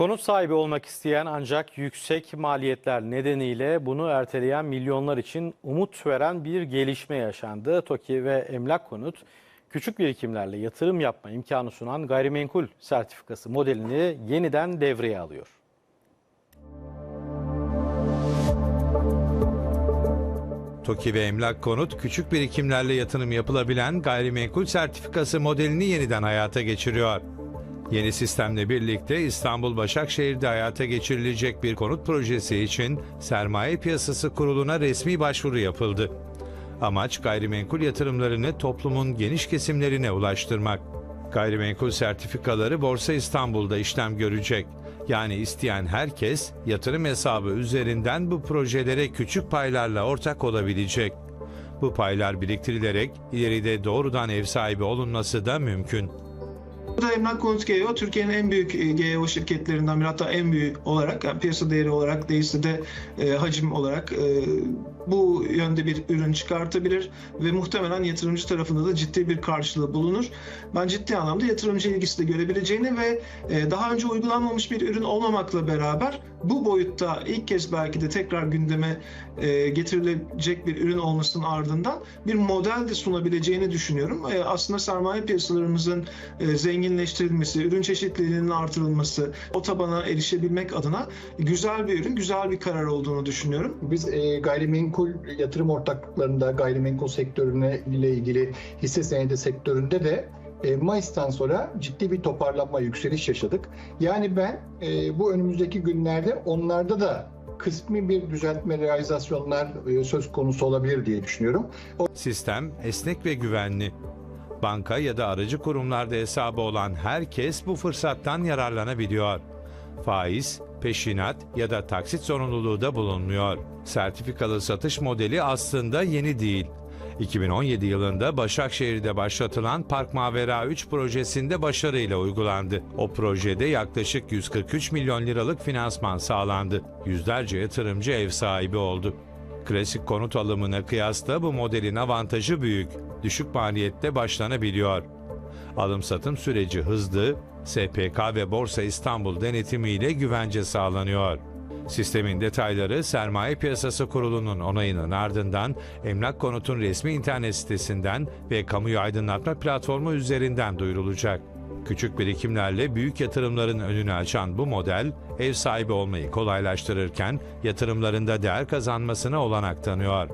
Konut sahibi olmak isteyen ancak yüksek maliyetler nedeniyle bunu erteleyen milyonlar için umut veren bir gelişme yaşandı. TOKİ ve Emlak Konut küçük birikimlerle yatırım yapma imkanı sunan gayrimenkul sertifikası modelini yeniden devreye alıyor. TOKİ ve Emlak Konut küçük birikimlerle yatırım yapılabilen gayrimenkul sertifikası modelini yeniden hayata geçiriyor. Yeni sistemle birlikte İstanbul Başakşehir'de hayata geçirilecek bir konut projesi için Sermaye Piyasası Kurulu'na resmi başvuru yapıldı. Amaç gayrimenkul yatırımlarını toplumun geniş kesimlerine ulaştırmak. Gayrimenkul sertifikaları Borsa İstanbul'da işlem görecek. Yani isteyen herkes yatırım hesabı üzerinden bu projelere küçük paylarla ortak olabilecek. Bu paylar biriktirilerek ileride doğrudan ev sahibi olunması da mümkün. Burada Emlak Konut GEO Türkiye'nin en büyük e, GEO şirketlerinden biri hatta en büyük olarak yani piyasa değeri olarak değilse de e, hacim olarak e, bu yönde bir ürün çıkartabilir ve muhtemelen yatırımcı tarafında da ciddi bir karşılığı bulunur. Ben ciddi anlamda yatırımcı ilgisi de görebileceğini ve e, daha önce uygulanmamış bir ürün olmamakla beraber bu boyutta ilk kez belki de tekrar gündeme e, getirilecek bir ürün olmasının ardından bir model de sunabileceğini düşünüyorum. E, aslında sermaye piyasalarımızın e, zenginleştirilmesi, ürün çeşitliliğinin artırılması, o tabana erişebilmek adına güzel bir ürün, güzel bir karar olduğunu düşünüyorum. Biz e, gayrimenkul yatırım ortaklıklarında gayrimenkul sektörüne ile ilgili hisse senedi sektöründe de Mayıs'tan sonra ciddi bir toparlanma, yükseliş yaşadık. Yani ben e, bu önümüzdeki günlerde onlarda da kısmi bir düzeltme realizasyonlar e, söz konusu olabilir diye düşünüyorum. Sistem esnek ve güvenli. Banka ya da aracı kurumlarda hesabı olan herkes bu fırsattan yararlanabiliyor. Faiz, peşinat ya da taksit zorunluluğu da bulunmuyor. Sertifikalı satış modeli aslında yeni değil. 2017 yılında Başakşehir'de başlatılan Park Mavera 3 projesinde başarıyla uygulandı. O projede yaklaşık 143 milyon liralık finansman sağlandı. Yüzlerce yatırımcı ev sahibi oldu. Klasik konut alımına kıyasla bu modelin avantajı büyük. Düşük maliyette başlanabiliyor. Alım satım süreci hızlı, SPK ve Borsa İstanbul denetimiyle güvence sağlanıyor. Sistemin detayları Sermaye Piyasası Kurulu'nun onayının ardından Emlak Konut'un resmi internet sitesinden ve kamuyu aydınlatma platformu üzerinden duyurulacak. Küçük birikimlerle büyük yatırımların önünü açan bu model, ev sahibi olmayı kolaylaştırırken yatırımlarında değer kazanmasına olanak tanıyor.